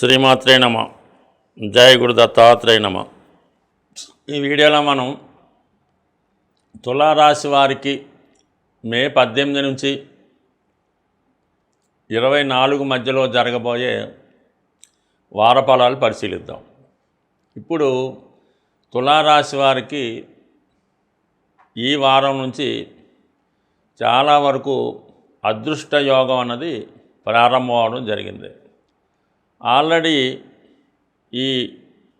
శ్రీమాత్రే నమ. జయ గురు దత్తాత్రేయ నమ. ఈ వీడియోలో మనం తులారాశి వారికి మే పద్దెనిమిది నుంచి ఇరవై నాలుగు మధ్యలో జరగబోయే వారఫలాలు పరిశీలిద్దాం. ఇప్పుడు తులారాశి వారికి ఈ వారం నుంచి చాలా వరకు అదృష్ట యోగం అన్నది ప్రారంభం అవడం జరిగింది. ఆల్రెడీ ఈ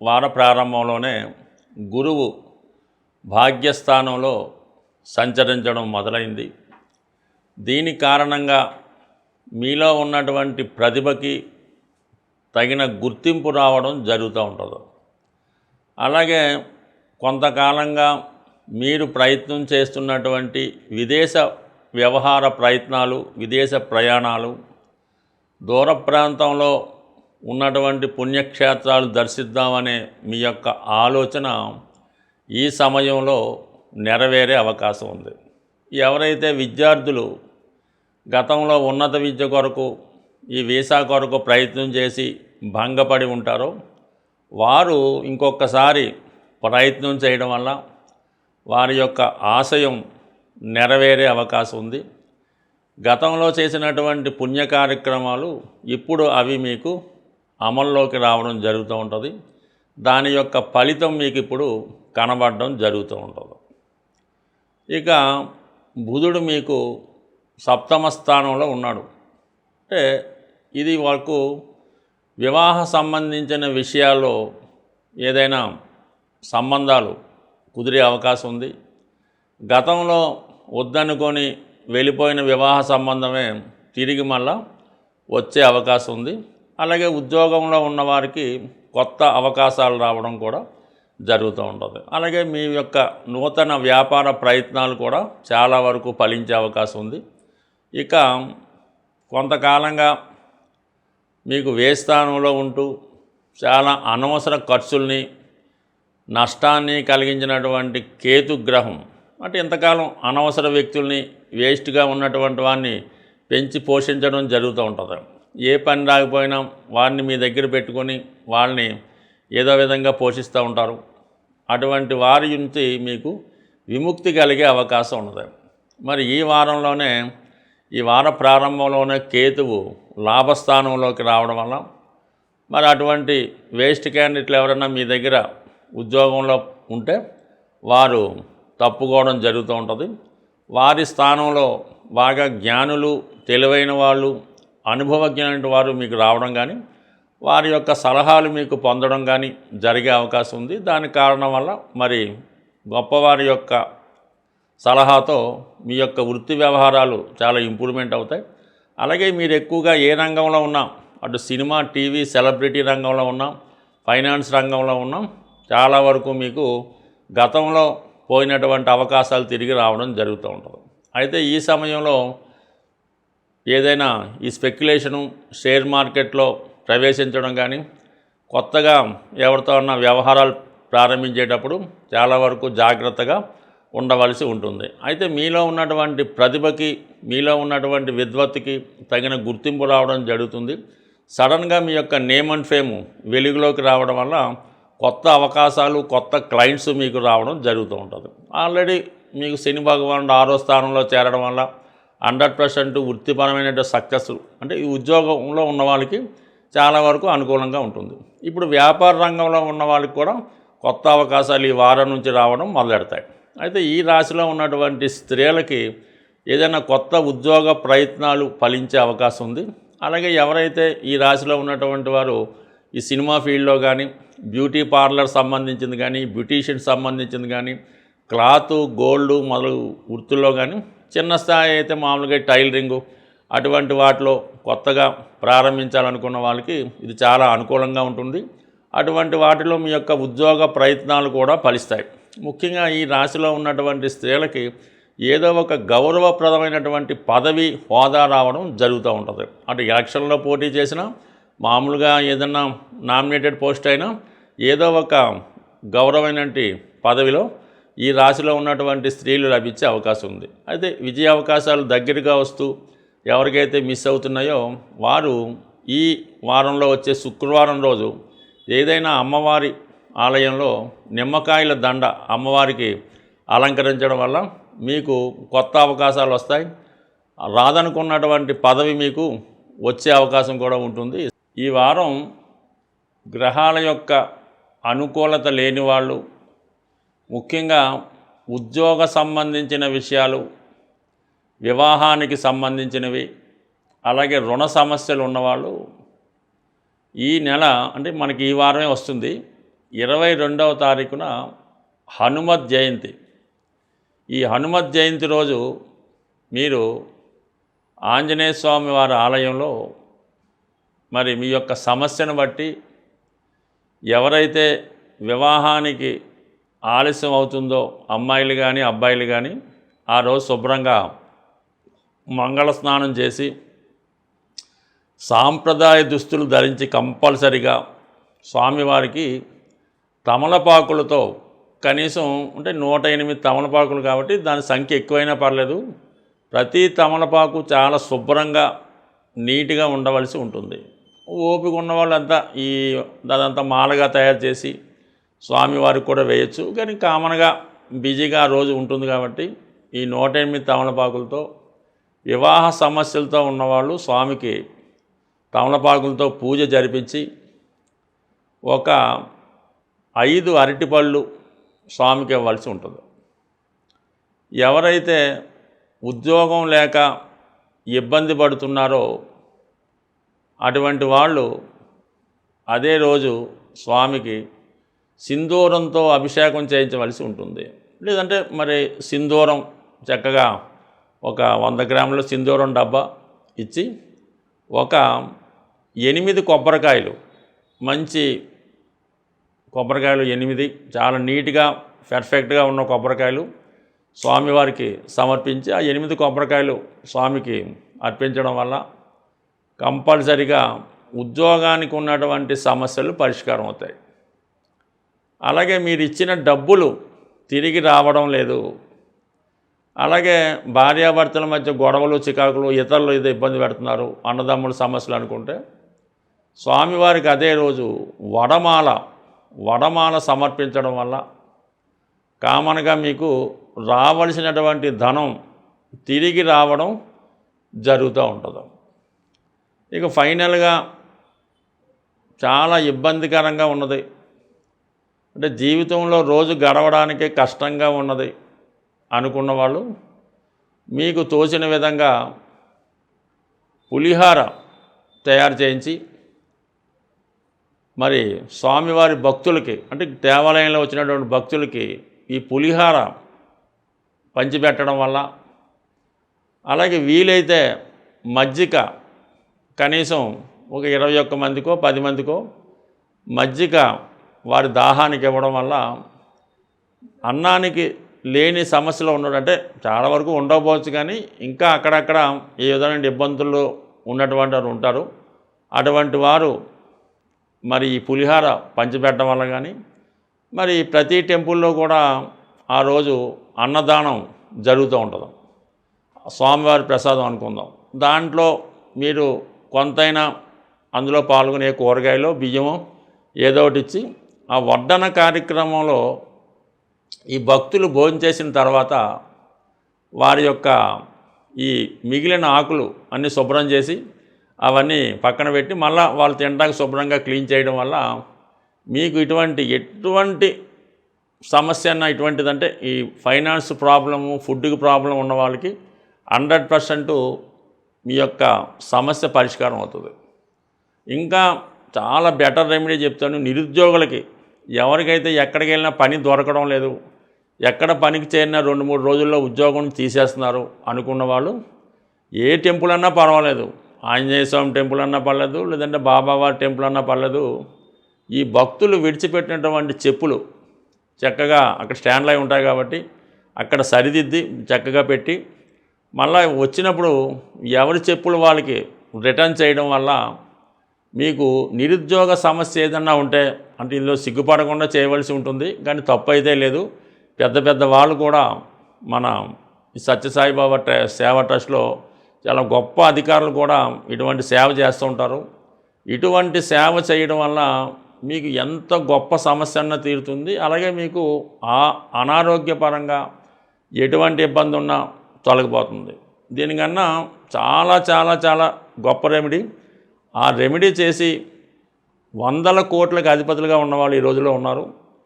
వార ప్రారంభంలోనే గురువు భాగ్యస్థానంలో సంచరించడం మొదలైంది. దీని కారణంగా మీలో ఉన్నటువంటి ప్రతిభకి తగిన గుర్తింపు రావడం జరుగుతూ ఉంటుంది. అలాగే కొంతకాలంగా మీరు ప్రయత్నం చేస్తున్నటువంటి విదేశ వ్యవహార ప్రయత్నాలు విదేశ ప్రయాణాలు దూర ప్రాంతంలో ఉన్నటువంటి పుణ్యక్షేత్రాలు దర్శిద్దామనే మీ యొక్క ఆలోచన ఈ సమయంలో నెరవేరే అవకాశం ఉంది. ఎవరైతే విద్యార్థులు గతంలో ఉన్నత విద్య కొరకు ఈ వీసా కొరకు ప్రయత్నం చేసి భంగపడి ఉంటారో వారు ఇంకొకసారి ప్రయత్నం చేయడం వల్ల వారి యొక్క ఆశయం నెరవేరే అవకాశం ఉంది. గతంలో చేసినటువంటి పుణ్య కార్యక్రమాలు ఇప్పుడు అవి మీకు అమల్లోకి రావడం జరుగుతూ ఉంటుంది. దాని యొక్క ఫలితం మీకు ఇప్పుడు కనబడడం జరుగుతూ ఉంటుంది. ఇక బుధుడు మీకు సప్తమ స్థానంలో ఉన్నాడు. అంటే ఇది వరకు వివాహ సంబంధించిన విషయాల్లో ఏదైనా సంబంధాలు కుదిరే అవకాశం ఉంది. గతంలో వద్దనుకొని వెళ్ళిపోయిన వివాహ సంబంధమే తిరిగి మళ్ళా వచ్చే అవకాశం ఉంది. అలాగే ఉద్యోగంలో ఉన్నవారికి కొత్త అవకాశాలు రావడం కూడా జరుగుతూ ఉంటుంది. అలాగే మీ యొక్క నూతన వ్యాపార ప్రయత్నాలు కూడా చాలా వరకు ఫలించే అవకాశం ఉంది. ఇక కొంతకాలంగా మీకు వే స్థానంలో ఉంటూ చాలా అనవసర ఖర్చుల్ని నష్టాన్ని కలిగించినటువంటి కేతు గ్రహం అంటే ఇంతకాలం అనవసర వ్యక్తుల్ని వేస్ట్గా ఉన్నటువంటి వాడిని పెంచి పోషించడం జరుగుతూ ఉంటుంది. ఏ పని రాకపోయినా వారిని మీ దగ్గర పెట్టుకొని వాళ్ళని ఏదో విధంగా పోషిస్తూ ఉంటారు. అటువంటి వారి నుంచి మీకు విముక్తి కలిగే అవకాశం ఉన్నది. మరి ఈ వారంలోనే ఈ వార ప్రారంభంలోనే కేతువు లాభస్థానంలోకి రావడం వల్ల మరి అటువంటి వేస్ట్ క్యాండిడేట్లు ఎవరైనా మీ దగ్గర ఉద్యోగంలో ఉంటే వారు తప్పుకోవడం జరుగుతూ ఉంటుంది. వారి స్థానంలో బాగా జ్ఞానులు తెలివైన వాళ్ళు అనుభవజ్ఞమైన వారు మీకు రావడం కానీ వారి యొక్క సలహాలు మీకు పొందడం కానీ జరిగే అవకాశం ఉంది. దాని కారణం వల్ల మరి గొప్పవారి యొక్క సలహాతో మీ యొక్క వృత్తి వ్యవహారాలు చాలా ఇంప్రూవ్మెంట్ అవుతాయి. అలాగే మీరు ఎక్కువగా ఏ రంగంలో ఉన్నా? అటు సినిమా టీవీ సెలబ్రిటీ రంగంలో ఉన్నాం ఫైనాన్స్ రంగంలో ఉన్నాం. చాలా వరకు మీకు గతంలో పోయినటువంటి అవకాశాలు తిరిగి రావడం జరుగుతూ ఉంటుంది. అయితే ఈ సమయంలో ఏదైనా ఈ స్పెక్యులేషను షేర్ మార్కెట్లో ప్రవేశించడం కానీ కొత్తగా ఎవరితో ఉన్న వ్యవహారాలు ప్రారంభించేటప్పుడు చాలా వరకు జాగ్రత్తగా ఉండవలసి ఉంటుంది. అయితే మీలో ఉన్నటువంటి ప్రతిభకి మీలో ఉన్నటువంటి విద్వత్తుకి తగిన గుర్తింపు రావడం జరుగుతుంది. సడన్గా మీ యొక్క నేమ్ అండ్ ఫేమ్ వెలుగులోకి రావడం వల్ల కొత్త అవకాశాలు కొత్త క్లయింట్స్ మీకు రావడం జరుగుతూ ఉంటుంది. ఆల్రెడీ మీకు శని భగవానుడు ఆరో స్థానంలో చేరడం వల్ల హండ్రెడ్ పర్సెంట్ వృత్తిపరమైన సక్సెస్ అంటే ఈ ఉద్యోగంలో ఉన్న వాళ్ళకి చాలా వరకు అనుకూలంగా ఉంటుంది. ఇప్పుడు వ్యాపార రంగంలో ఉన్న వాళ్ళకి కూడా కొత్త అవకాశాలు ఈ వారం నుంచి రావడం మొదలెడతాయి. అయితే ఈ రాశిలో ఉన్నటువంటి స్త్రీలకి ఏదైనా కొత్త ఉద్యోగ ప్రయత్నాలు ఫలించే అవకాశం ఉంది. అలాగే ఎవరైతే ఈ రాశిలో ఉన్నటువంటి వారు ఈ సినిమా ఫీల్డ్లో కానీ బ్యూటీ పార్లర్ సంబంధించింది కానీ బ్యూటీషియన్ సంబంధించింది కానీ క్లాత్ గోల్డ్ మొదలు వృత్తుల్లో కానీ చిన్న స్థాయి అయితే మామూలుగా టైలరింగు అటువంటి వాటిలో కొత్తగా ప్రారంభించాలనుకున్న వాళ్ళకి ఇది చాలా అనుకూలంగా ఉంటుంది. అటువంటి వాటిలో మీ యొక్క ఉద్యోగ ప్రయత్నాలు కూడా ఫలిస్తాయి. ముఖ్యంగా ఈ రాశిలో ఉన్నటువంటి స్త్రీలకి ఏదో ఒక గౌరవప్రదమైనటువంటి పదవి హోదా రావడం జరుగుతూ ఉంటుంది. అటు ఎలక్షన్లో పోటీ చేసినా మామూలుగా ఏదన్నా నామినేటెడ్ పోస్ట్ అయినా ఏదో ఒక గౌరవమైనటువంటి పదవిలో ఈ రాశిలో ఉన్నటువంటి స్త్రీలు లభించే అవకాశం ఉంది. అయితే విజయ అవకాశాలు దగ్గరగా వస్తూ ఎవరికైతే మిస్ అవుతున్నాయో వారు ఈ వారంలో వచ్చే శుక్రవారం రోజు ఏదైనా అమ్మవారి ఆలయంలో నిమ్మకాయల దండ అమ్మవారికి అలంకరించడం వల్ల మీకు కొత్త అవకాశాలు వస్తాయి. రాదనుకున్నటువంటి పదవి మీకు వచ్చే అవకాశం కూడా ఉంటుంది. ఈ వారం గ్రహాల యొక్క అనుకూలత లేని వాళ్ళు ముఖ్యంగా ఉద్యోగ సంబంధించిన విషయాలు వివాహానికి సంబంధించినవి అలాగే రుణ సమస్యలు ఉన్నవాళ్ళు ఈ నెల అంటే మనకి ఈ వారమే వస్తుంది ఇరవై రెండవ తారీఖున హనుమత్ జయంతి. ఈ హనుమత్ జయంతి రోజు మీరు ఆంజనేయ స్వామి వారి ఆలయంలో మరి మీ యొక్క సమస్యను బట్టి ఎవరైతే వివాహానికి ఆలస్యం అవుతుందో అమ్మాయిలు కానీ అబ్బాయిలు కానీ ఆ రోజు శుభ్రంగా మంగళ స్నానం చేసి సాంప్రదాయ దుస్తులు ధరించి కంపల్సరిగా స్వామివారికి తమలపాకులతో కనీసం అంటే నూట ఎనిమిది తమలపాకులు కాబట్టి దాని సంఖ్య ఎక్కువైనా పర్లేదు. ప్రతి తమలపాకు చాలా శుభ్రంగా నీట్గా ఉండవలసి ఉంటుంది. ఓపిక ఉన్న వాళ్ళంతా ఈ అదంతా మాలగా తయారు చేసి స్వామివారికి కూడా వేయచ్చు. కానీ కామన్గా బిజీగా ఆ రోజు ఉంటుంది కాబట్టి ఈ నూట ఎనిమిది తమలపాకులతో వివాహ సమస్యలతో ఉన్నవాళ్ళు స్వామికి తమలపాకులతో పూజ జరిపించి ఒక ఐదు అరటిపళ్ళు స్వామికి ఇవ్వాల్సి ఉంటుంది. ఎవరైతే ఉద్యోగం లేక ఇబ్బంది పడుతున్నారో అటువంటి వాళ్ళు అదే రోజు స్వామికి సింధూరంతో అభిషేకం చేయించవలసి ఉంటుంది. లేదంటే మరి సింధూరం చక్కగా ఒక వంద గ్రాముల సింధూరం డబ్బా ఇచ్చి ఒక ఎనిమిది కొబ్బరికాయలు మంచి కొబ్బరికాయలు ఎనిమిది చాలా నీట్గా పర్ఫెక్ట్గా ఉన్న కొబ్బరికాయలు స్వామివారికి సమర్పించి ఆ ఎనిమిది కొబ్బరికాయలు స్వామికి అర్పించడం వల్ల కంపల్సరిగా ఉద్యోగానికి ఉన్నటువంటి సమస్యలు పరిష్కారం అవుతాయి. అలాగే మీరు ఇచ్చిన డబ్బులు తిరిగి రావడం లేదు. అలాగే భార్యాభర్తల మధ్య గొడవలు చికాకులు ఇతరులు ఏదో ఇబ్బంది పెడుతున్నారు అన్నదమ్ముల సమస్యలు అనుకుంటే స్వామివారికి అదే రోజు వడమాల వడమాల సమర్పించడం వల్ల కామన్గా మీకు రావలసినటువంటి ధనం తిరిగి రావడం జరుగుతూ ఉంటుంది. ఇక ఫైనల్గా చాలా ఇబ్బందికరంగా ఉన్నది. అంటే జీవితంలో రోజు గడవడానికే కష్టంగా ఉన్నది అనుకున్న వాళ్ళు మీకు తోచిన విధంగా పులిహార తయారు చేయించి మరి స్వామివారి భక్తులకి అంటే దేవాలయంలో వచ్చినటువంటి భక్తులకి ఈ పులిహార పంచిపెట్టడం వల్ల అలాగే వీలైతే మజ్జిగ కనీసం ఒక ఇరవై ఒక్క మందికో పది మందికో మజ్జిగ వారి దాహానికి ఇవ్వడం వల్ల అన్నానికి లేని సమస్యలు ఉండడం అంటే చాలా వరకు ఉండకపోవచ్చు కానీ ఇంకా అక్కడక్కడ ఏ విధమైన ఇబ్బందులు ఉన్నటువంటి వారు ఉంటారు. అటువంటి వారు మరి ఈ పులిహార పంచిపెట్టడం వల్ల కానీ మరి ప్రతి టెంపుల్లో కూడా ఆ రోజు అన్నదానం జరుగుతూ ఉంటుంది. స్వామివారి ప్రసాదం అనుకుందాం. దాంట్లో మీరు కొంతైనా అందులో పాల్గొనే కూరగాయలు బియ్యము ఏదో ఒకటి ఇచ్చి ఆ వడ్డన కార్యక్రమంలో ఈ భక్తులు భోంచేసిన తర్వాత వారి యొక్క ఈ మిగిలిన ఆకులు అన్నీ శుభ్రం చేసి అవన్నీ పక్కన పెట్టి మళ్ళీ వాళ్ళు తినడానికి శుభ్రంగా క్లీన్ చేయడం వల్ల మీకు ఇటువంటి ఎటువంటి సమస్య అన్న ఇటువంటిదంటే ఈ ఫైనాన్స్ ప్రాబ్లము ఫుడ్కి ప్రాబ్లం ఉన్న వాళ్ళకి హండ్రెడ్ పర్సెంట్ మీ యొక్క సమస్య పరిష్కారం అవుతుంది. ఇంకా చాలా బెటర్ రెమెడీ చెప్తాను నిరుద్యోగులకి. ఎవరికైతే ఎక్కడికి వెళ్ళినా పని దొరకడం లేదు ఎక్కడ పనికి చేరినా రెండు మూడు రోజుల్లో ఉద్యోగం తీసేస్తున్నారు అనుకున్న వాళ్ళు ఏ టెంపుల్ అన్నా పర్వాలేదు. ఆంజనేయ స్వామి టెంపుల్ అన్నా పర్లేదు లేదంటే బాబావారి టెంపుల్ అన్నా పర్లేదు. ఈ భక్తులు విడిచిపెట్టినటువంటి చెప్పులు చక్కగా అక్కడ స్టాండ్లు అయి ఉంటాయి కాబట్టి అక్కడ సరిదిద్ది చక్కగా పెట్టి మళ్ళీ వచ్చినప్పుడు ఎవరి చెప్పులు వాళ్ళకి రిటర్న్ చేయడం వల్ల మీకు నిరుద్యోగ సమస్య ఏదన్నా ఉంటే అంటే ఇందులో సిగ్గుపడకుండా చేయవలసి ఉంటుంది కానీ తప్పు అయితే లేదు. పెద్ద పెద్ద వాళ్ళు కూడా మన సత్యసాయిబాబా ట్ర సేవ ట్రస్ట్లో చాలా గొప్ప అధికారులు కూడా ఇటువంటి సేవ చేస్తూ ఉంటారు. ఇటువంటి సేవ చేయడం వల్ల మీకు ఎంత గొప్ప సమస్య అన్న తీరుతుంది. అలాగే మీకు ఆ అనారోగ్యపరంగా ఎటువంటి ఇబ్బంది ఉన్నా తొలగిపోతుంది. దీనికన్నా చాలా చాలా చాలా గొప్ప రెమెడీ. ఆ రెమెడీ చేసి వందల కోట్లకు అధిపతులుగా ఉన్నవాళ్ళు ఈ రోజులో ఉన్నారు.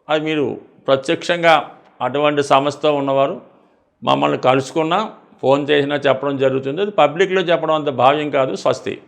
అది మీరు ప్రత్యక్షంగా అటువంటి సంస్థ ఉన్నవారు మమ్మల్ని కలుసుకున్నా ఫోన్ చేసినా చెప్పడం జరుగుతుంది. అది పబ్లిక్లో చెప్పడం అంత భావ్యం కాదు స్వస్తి.